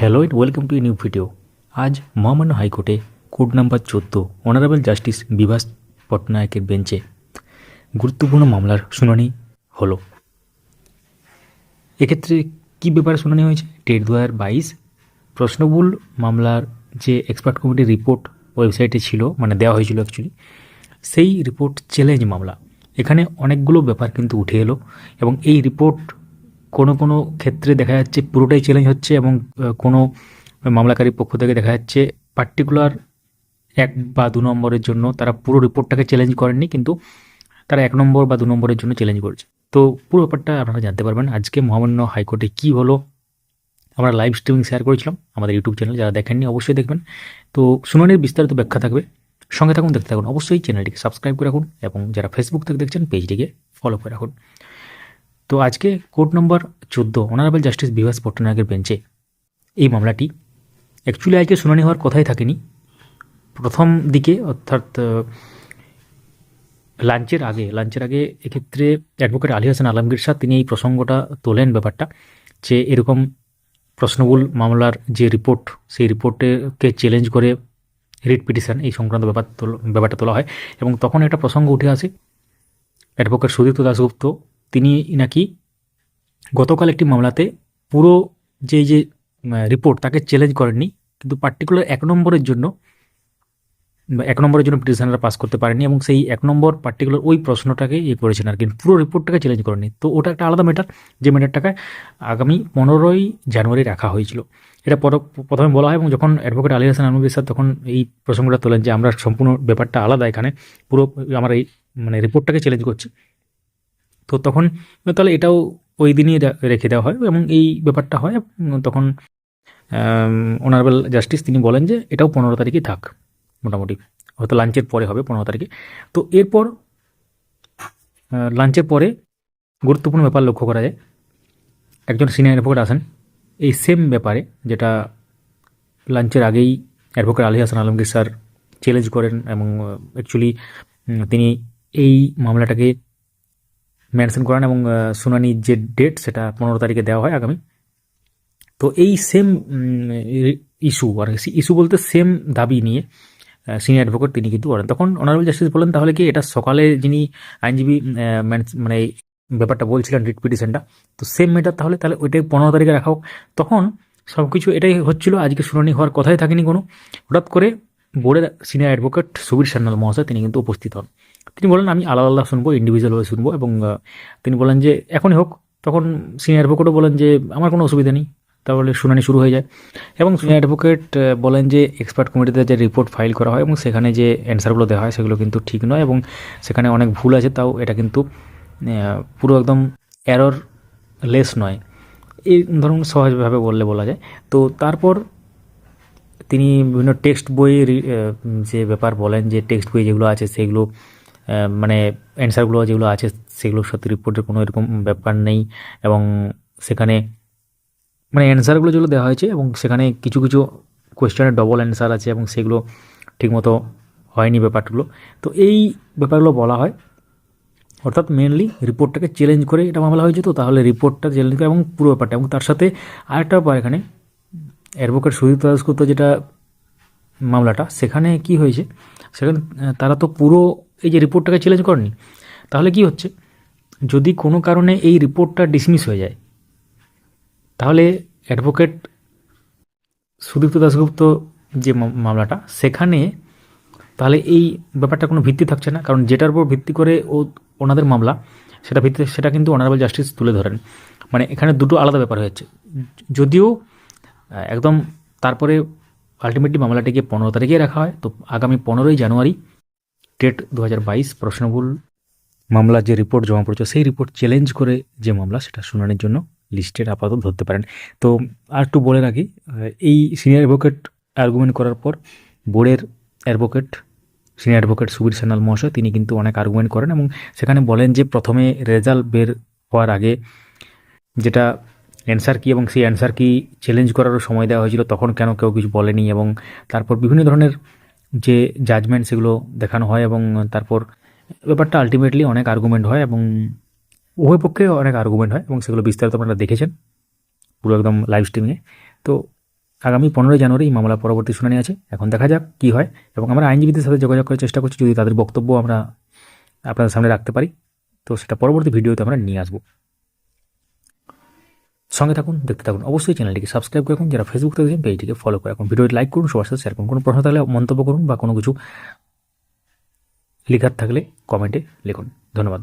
Hello and welcome to new video আজ মহামান্য হাইকোর্টে কোর্ট নাম্বার চোদ্দ অনারেবল জাস্টিস বিভাস পটনায়কের বেঞ্চে গুরুত্বপূর্ণ মামলার শুনানি হলো। এক্ষেত্রে কী ব্যাপারে শুনানি হয়েছে? টেট দু হাজার বাইশ প্রশ্নবুল মামলার যে এক্সপার্ট কমিটির রিপোর্ট ওয়েবসাইটে ছিল মানে দেওয়া হয়েছিল অ্যাকচুয়ালি সেই রিপোর্ট চ্যালেঞ্জ মামলা। এখানে অনেকগুলো ব্যাপার কিন্তু উঠে এলো এবং এই রিপোর্ট কোনো কোনো ক্ষেত্রে দেখা যাচ্ছে পুরোটাই চ্যালেঞ্জ হচ্ছে এবং কোনো মামলাকারীর পক্ষ থেকে দেখা যাচ্ছে পার্টিকুলার এক বা দু নম্বরের জন্য তারা পুরো রিপোর্টটাকে চ্যালেঞ্জ করেননি, কিন্তু তারা এক নম্বর বা দু নম্বরের জন্য চ্যালেঞ্জ করছে। তো পুরো ব্যাপারটা আপনারা জানতে পারবেন। আজকে মহামান্য হাইকোর্টে কী হলো, আমরা লাইভ স্ট্রিমিং শেয়ার করেছিলাম, আমাদের ইউটিউব চ্যানেল যারা দেখেননি অবশ্যই দেখবেন। তো শুনানির বিস্তারিত ব্যাখ্যা থাকবে। সঙ্গে থাকুন, দেখতে থাকুন। অবশ্যই চ্যানেলটিকে সাবস্ক্রাইব করে রাখুন এবং যারা ফেসবুক থেকে দেখছেন পেজটিকে ফলো করে রাখুন। তো আজকে কোর্ট নম্বর চোদ্দ অনারেবল জাস্টিস বিভাস পট্টনায়কের বেঞ্চে। এই মামলাটি অ্যাকচুয়ালি আজকে শুনানি হওয়ার কথাই থাকেনি। প্রথম দিকে অর্থাৎ লাঞ্চের আগে লাঞ্চের আগে এক্ষেত্রে অ্যাডভোকেট আলী হাসান আলমগীর শাহ তিনি এই প্রসঙ্গটা তোলেন ব্যাপারটা যে এরকম প্রশ্নবুল মামলার যে রিপোর্ট সেই রিপোর্টকে চ্যালেঞ্জ করে রিট পিটিশন এই সংক্রান্ত ব্যাপার ব্যাপারটা তোলা হয় এবং তখন একটা প্রসঙ্গ উঠে আসে। অ্যাডভোকেট সুদীপ্ত দাশগুপ্ত তিনি নাকি গতকাল একটি মামলাতে পুরো যে যে রিপোর্ট তাকে চ্যালেঞ্জ করেননি, কিন্তু পার্টিকুলার এক নম্বরের জন্য এক নম্বরের জন্য পিটিশনাররা পাস করতে পারেনি এবং সেই এক নম্বর পার্টিকুলার ওই প্রশ্নটাকে ইয়ে করেছেন আর কি পুরো রিপোর্টটাকে চ্যালেঞ্জ করেনি তো ওটা একটা আলাদা ম্যাটার যে ম্যাটারটাকে আগামী পনেরোই জানুয়ারি রাখা হয়েছিল। এটা পর- প্রথমে বলা হয় এবং যখন অ্যাডভোকেট আলী হাসান আলমগীর স্যার তখন এই প্রসঙ্গটা তোলেন যে আমরা সম্পূর্ণ ব্যাপারটা আলাদা এখানে, পুরো আমরা এই মানে রিপোর্টটাকে চ্যালেঞ্জ করছি। তো তখন, তাহলে এটাও ওই দিনই রেখে দেওয়া হয় এবং এই ব্যাপারটা হয়। তখন অনারেবল জাস্টিস তিনি বলেন যে এটাও পনেরো তারিখে থাক, মোটামুটি। হয়তো লাঞ্চের পরে হবে পনেরো তারিখে। তো এরপর লাঞ্চের পরে গুরুত্বপূর্ণ ব্যাপার লক্ষ্য করা যায়। একজন সিনিয়র অ্যাডভোকেট আসেন এই সেম ব্যাপারে যেটা লাঞ্চের আগেই advocate Ali Hasan Alamgir sir challenge করেন এবং, অ্যাকচুয়ালি তিনি এই মামলাটাকে মেনশন করেন এবং শুনানির যে ডেট সেটা পনেরো তারিখে দেওয়া হয় আগামী। তো এই সেম ইস্যু আর ইস্যু বলতে সেম দাবি নিয়ে সিনিয়র অ্যাডভোকেট তিনি কিন্তু করেন। তখন অনারেবল জাস্টিস বলেন, তাহলে কি এটা সকালে যিনি আইনজীবী মানে এই ব্যাপারটা বলছিলেন রিট পিটিশনটা, তো সেম ম্যাটার তাহলে তাহলে ওইটাই পনেরো তারিখে রাখা হোক। তখন সব কিছু এটাই হচ্ছিল, আজকে শুনানি হওয়ার কথাই থাকেনি কোনো। হঠাৎ করে বোর্ডের সিনিয়র অ্যাডভোকেট সুবীর সান্যাল মহাশয় তিনি কিন্তু উপস্থিত হন। তিনি বলেন, আমি আলাদা আলাদা শুনব ইন্ডিভিজুয়ালভাবে শুনব এবং তিনি বলেন যে, এখনই হোক। তখন সিনিয়র অ্যাডভোকেটও বলেন যে, আমার কোনো অসুবিধা নেই। তাহলে শুনানি শুরু হয়ে যায় এবং সিনিয়র অ্যাডভোকেট বলেন যে এক্সপার্ট কমিটিতে যে রিপোর্ট ফাইল করা হয় এবং সেখানে যে অ্যান্সারগুলো দেওয়া হয় সেগুলো কিন্তু ঠিক নয় এবং সেখানে অনেক ভুল আছে, তাও এটা কিন্তু পুরো একদম এরর লেস নয়। এই ধরুন সহজভাবে বললে বলা যায়। তো তারপর তিনি বিভিন্ন টেক্সট বইয়ের যে ব্যাপার বলেন যে টেক্সট বই যেগুলো আছে সেগুলো মানে অ্যান্সারগুলো যেগুলো আছে সেগুলো সত্যি রিপোর্টের কোনো এরকম ব্যাপার নেই এবং সেখানে মানে অ্যান্সারগুলো যেগুলো দেওয়া হয়েছে এবং সেখানে কিছু কিছু কোয়েশ্চেনের ডবল অ্যান্সার আছে এবং সেগুলো ঠিকমতো হয়নি ব্যাপারগুলো। তো এই ব্যাপারগুলো বলা হয়। অর্থাৎ মেনলি রিপোর্টটাকে চ্যালেঞ্জ করে এটা মামলা হয়েছে তো, তাহলে রিপোর্টটা চ্যালেঞ্জ করে এবং পুরো ব্যাপারটা এবং তার সাথে আরেকটা ব্যাপার এখানে। অ্যাডভোকেট সুদীপ্ত দাসগুপ্ত যেটা মামলাটা, সেখানে কি হয়েছে? সেখানে তারা তো পুরো এই যে রিপোর্টটাকে চ্যালেঞ্জ করেনি তাহলে কি হচ্ছে? যদি কোনো কারণে এই রিপোর্টটা ডিসমিস হয়ে যায়, তাহলে অ্যাডভোকেট সুদীপ্ত দাসগুপ্ত যে মামলাটা, সেখানে তাহলে এই ব্যাপারটা কোনো ভিত্তি থাকছে না। কারণ যেটার উপর ভিত্তি করে ও, ওনাদের মামলা, সেটা ভিত্তি, সেটা কিন্তু অনারেবল জাস্টিস তুলে ধরেন। মানে এখানে দুটো আলাদা ব্যাপার হয়েছে। যদিও একদম তারপরে আলটিমেটলি মামলাটিকে পনেরো তারিখে রাখা হয়, তো আগামী পনেরোই জানুয়ারি ডেট দু প্রশ্নবুল মামলার যে রিপোর্ট জমা পড়েছে, সেই রিপোর্ট চ্যালেঞ্জ করে যে মামলা, সেটা শুনানির জন্য লিস্টেড আপাতত ধরতে পারেন। তো আর একটু বলে রাখি এই সিনিয়র অ্যাডভোকেট আর্গুমেন্ট করার পর বোর্ডের advocate senior advocate Subir Sanyal মহাশয়, তিনি কিন্তু অনেক আর্গুমেন্ট করেন এবং সেখানে বলেন যে প্রথমে রেজাল্ট বের হওয়ার আগে যেটা অ্যান্সার কি এবং সেই অ্যান্সার কি চ্যালেঞ্জ করারও সময় দেওয়া হয়েছিল, তখন কেন কেউ কিছু বলেনি এবং তারপর বিভিন্ন ধরনের যে জাজমেন্ট সেগুলো দেখানো হয় এবং তারপর ব্যাপারটা আলটিমেটলি অনেক আর্গুমেন্ট হয় এবং উভয় পক্ষে অনেক আর্গুমেন্ট হয় এবং সেগুলো বিস্তারিত আপনারা দেখেছেন পুরো একদম লাইভ স্ট্রিমিংয়ে তো আগামী পনেরোই জানুয়ারি এই মামলার পরবর্তী শুনানি আছে। এখন দেখা যাক কী হয় এবং আমরা আইনজীবীদের সাথে যোগাযোগ করার চেষ্টা করছি যদি তাদের বক্তব্য আমরা আপনাদের সামনে রাখতে পারি। তো সেটা পরবর্তী ভিডিওতে আমরা নিয়ে আসব। সঙ্গে থাকুন, দেখতে থাকুন। অবশ্যই চ্যানেলটিকে সাবস্ক্রাইব করে যারা ফেসবুক থেকে দেখছেন পেজটিকে ফলো করে রাখুন। ভিডিওটি লাইক করুন, সবার সাথে শেয়ার করুন। কোনো প্রশ্ন থাকলে মন্তব্য করুন বা কোনো কিছু লেখার থাকলে কমেন্টে লিখুন। ধন্যবাদ।